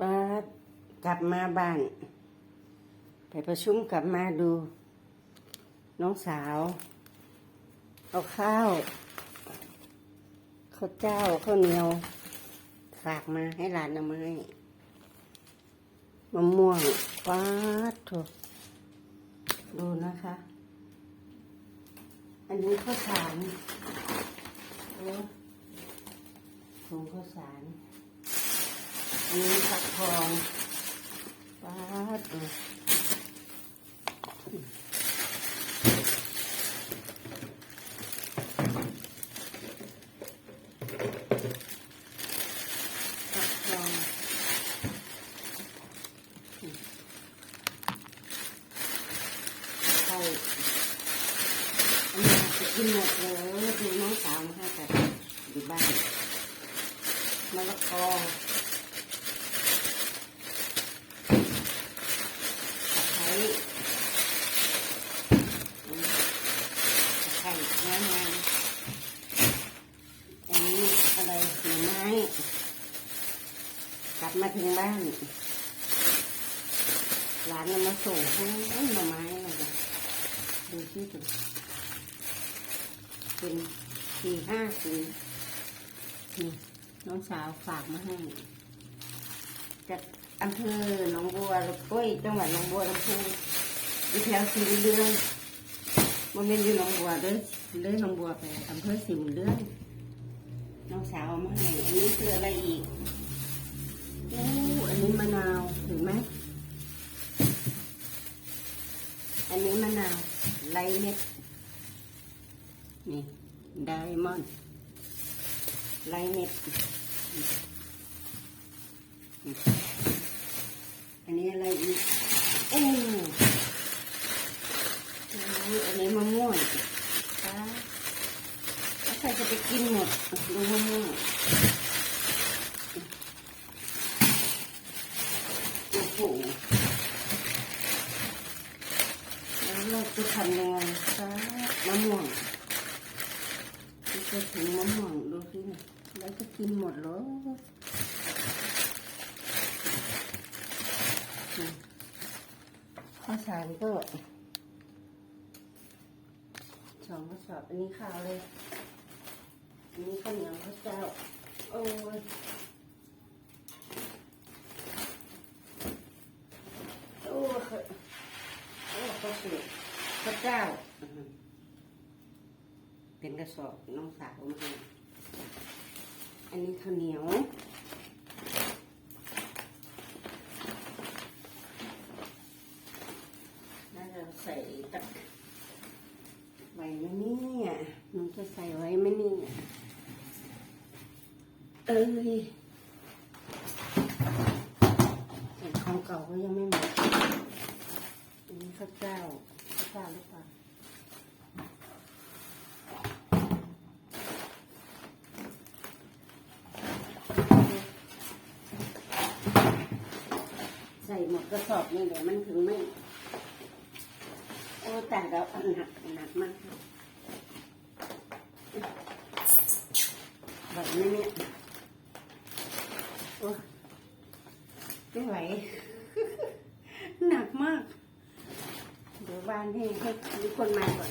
ป้ากลับมาบ้าน ไปประชุมกลับมาดู น้องสาว เอาข้าวข้าวเจ้าข้าวเหนียว ฝากมาให้หลานเอามาให้มะม่วงป้าดโถดูนะคะ อันนี้ข้าวสารโอ้ถุงข้าวสาร อันนี้ผักทองป้าดดูผักทองไข่อันนี้จะกินหมดเลยดูน้องสาวมาให้แต่อยู่บ้านมะละกอ ตะไคร้อืมตะไคร้งามงามอันนี้อะไรหน่อไม้ ก ลับมาถึงบ้านร้านนำมาส่งให้หน่อไม้อะไรกันดูที่ถึงเป็นสี่ห้าสีนี่น้องสาวฝากมาให้จากอำเภอหนองบัวลำปุ้ยจังหวัดหนองบัวลำพูอยู่แถวสีบุญเรืองมันเป็นอยู่หนองบัวเด้อเด้อหนองบัวไปอำเภอสีบุญเรืองน้องสาวมาให้อันนี้คืออะไรอีก อ้อันนี้มะนาวเห็นไหม อันนี้มะนาวไรเม็ด นี่ไดมอนด์ไรเม็ด อันนี้อะไรอีกโอ้โหอันนี้มะม่วงค่ะแล้วใครจะไปกินหมดดูมะม่วงโอ้โหแล้วเรา จะทำยังไงคะมะม่วงจะถึงมะม่วงดูสิเนี่ยแล้วจะกินหมดหรอข้าวสารก็สองกระสอบอันนี้ข้าวเลย อันนี้ข้าวเหนียวข้าวเจ้า โอ้ยโอ้ยโอ้ข้าวสุก ข้าวเจ้าอื้อหือเป็นกระสอบน้องสาวมาให้อันนี้ข้าวเหนียวน่าจะใส่ตักไว้ไหมเนี่ยหนูจะใส่ไว้ไหมเนี่ยเอ้ยแต่ของเก่าก็ยังไม่หมดอันนี้ข้าวเจ้า ข้าวเจ้าหรือเปล่าใส่หมดกระสอบนี่เดี๋ยวมันถึงไม่โอ้แต่เราหนักหนักมากค่ะไหวไหมเนี่ยโอ้ไม่ไหว หนักมากานให้ให้มีคนมาก่อน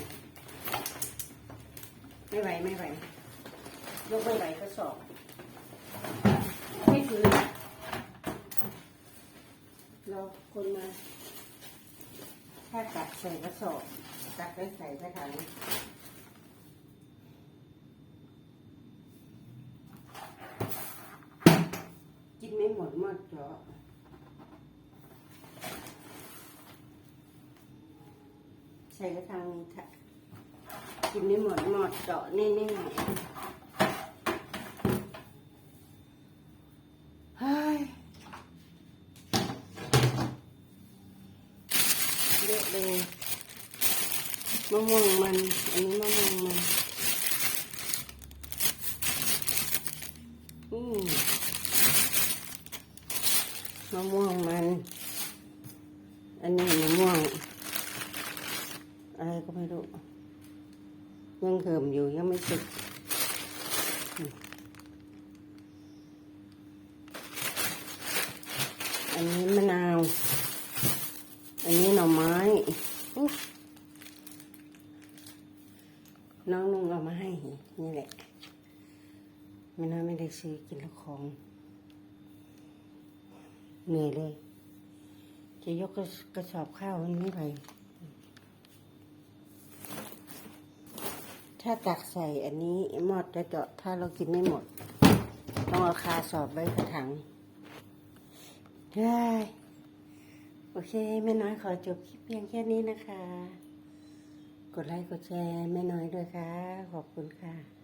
ไม่ไหวไม่ไหวยกไม่ไหวก็สอบไม่ถือรอคนมา ถ้าตักใส่กระสอบตักได้ใส่กระถางกินไม่หมดหมดเจาะ ใส่กระถางนี้ค่ะกินไม่หมดหมดเจาะแน่ๆเฮ้ยเยอะเลยมะม่วงมัน อันนี้มะม่วงมันอืมมะม่วงมัน อันนี้มะม่วง ก็ไม่รู้ยังเหิมอยู่ยังไม่สึกอันนี้มะนาว อันนี้หน่อไม้ น้องนุ่งเอามาให้ นี่แหละไม่น่าไม่ได้ซื้อกินละของ เหนื่อยเลย จะยกกระสอบข้าวมันนี้ไป ถ้าตักใส่อันนี้หมดจะเจาะถ้าเรากินไม่หมด ต้องเอาคาสอบไว้กระถังได้โอเคแม่น้อยขอจบคลิปเพียงแค่นี้นะคะ กดไลค์กดแชร์แม่น้อยด้วยค่ะ ขอบคุณค่ะ